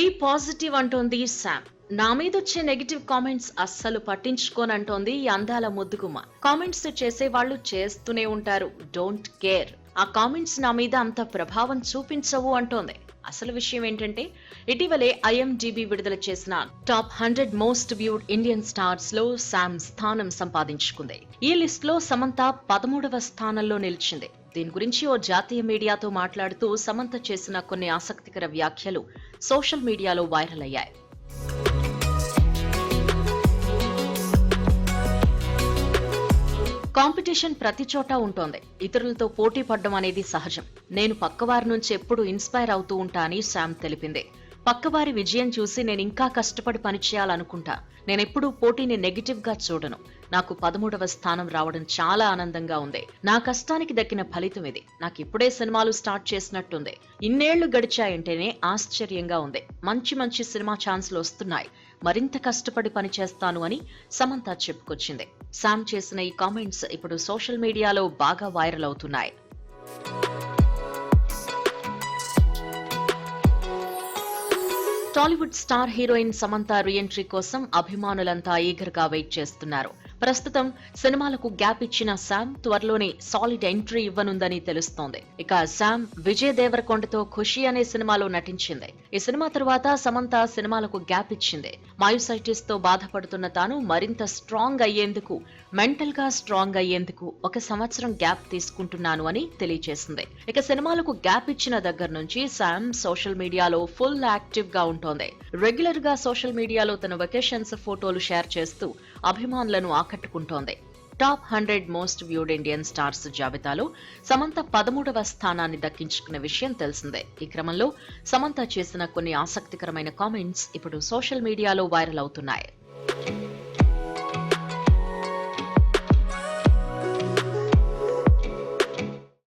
Be positive అంటోంది Sam నా మీద వచ్చే నెగిటివ్ కామెంట్స్ అస్సలు పట్టించుకోనంటోంది ఈ అందాల ముద్దుగుమ కామెంట్స్ చేసే వాళ్ళు చేస్తూనే ఉంటారు. Don't care. ఆ కామెంట్స్ నా మీద అంత ప్రభావం చూపించవు అంటోంది. అసలు విషయం ఏంటంటే ఇటీవలే ఐఎండిబి విడుదల చేసిన top hundred most viewed Indian స్టార్స్లో శామ్ స్థానం సంపాదించుకుంది. ఈ లిస్ట్లో సమంత పదమూడవ స్థానంలో నిలిచింది. దీని గురించి ఓ జాతీయ మీడియాతో మాట్లాడుతూ సమంత చేసిన కొన్ని ఆసక్తికర వ్యాఖ్యలు సోషల్ మీడియాలో వైరల్ అయ్యాయి. కాంపిటీషన్ ప్రతి చోట ఉంటోంది. ఇతరులతో పోటీ పడడం అనేది సహజం. నేను పక్కవారి నుంచి ఎప్పుడు ఇన్స్పైర్ అవుతూ ఉంటా అని శామ్ తెలిపింది. పక్కవారి విజయం చూసి నేను ఇంకా కష్టపడి పనిచేయాలనుకుంటా. నేనెప్పుడూ పోటీని నెగిటివ్గా చూడను. నాకు పదమూడవ స్థానం రావడం చాలా ఆనందంగా ఉంది. నా కష్టానికి దక్కిన ఫలితం ఇది. నాకు ఇప్పుడే సినిమాలు స్టార్ట్ చేసినట్టుంది. ఇన్నేళ్ళు గడిచాయంటేనే ఆశ్చర్యంగా ఉంది. మంచి మంచి సినిమా ఛాన్స్లు వస్తున్నాయి. మరింత కష్టపడి పనిచేస్తాను అని సమంత చెప్పుకొచ్చింది. శామ్ చేసిన ఈ కామెంట్స్ ఇప్పుడు సోషల్ మీడియాలో బాగా వైరల్ అవుతున్నాయి. Tollywood star heroine Samantha reentry కోసం అభిమానులంతా ఈగర్గా వెయిట్ చేస్తున్నారు. ప్రస్తుతం సినిమాలకు గ్యాప్ ఇచ్చిన శామ్ త్వరలోనే సాలిడ్ ఎంట్రీ ఇవ్వనుందని తెలుస్తోంది. ఇక శామ్ విజయ్ దేవరకొండతో ఖుషి అనే సినిమాలో నటించింది. ఈ సినిమా తరువాత సమంత సినిమాలకు గ్యాప్ ఇచ్చింది. మాయుసైటిస్తో బాధపడుతున్న తాను మరింత స్ట్రాంగ్ అయ్యేందుకు మెంటల్గా స్ట్రాంగ్ అయ్యేందుకు ఒక సంవత్సరం గ్యాప్ తీసుకుంటున్నాను అని తెలియజేసింది ఇక సినిమాలకు గ్యాప్ ఇచ్చిన దగ్గర నుంచి శామ్ సోషల్ మీడియాలో ఫుల్ యాక్టివ్గా ఉంటోంది. రెగ్యులర్గా సోషల్ మీడియాలో తన వెకేషన్స్ ఫోటోలు షేర్ చేస్తూ అభిమానులను ఆకట్టుకుంటోంది. Top hundred most viewed Indian stars జాబితాలో సమంత పదమూడవ స్థానాన్ని దక్కించుకున్న విషయం తెలిసిందే. ఈ క్రమంలో సమంత చేసిన కొన్ని ఆసక్తికరమైన కామెంట్స్ ఇప్పుడు సోషల్ మీడియాలో వైరల్ అవుతున్నాయి.